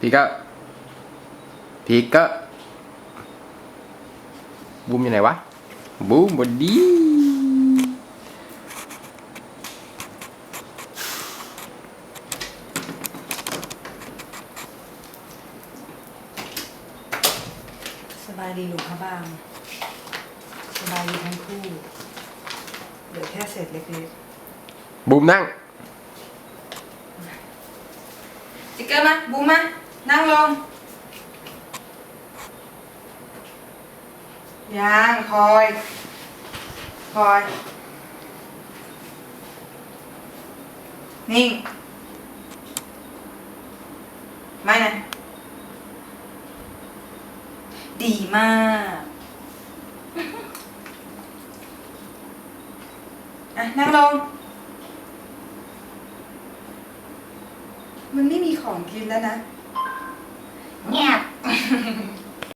พีกอะพีกอะบูมอยู่ไหนวะ บูมบอดี้สบายดีหลุงพระบางสบายดีทั้งคู่ เหลือแค่เศษเล็กบูมนั่งๆจิกเกอร์มาบูมมา นั่งลง ยังคอย คอย นิ่ง ไม่นะ ดีมากอะนั่งลง มันไม่มีของกินแล้วนะ Yeah.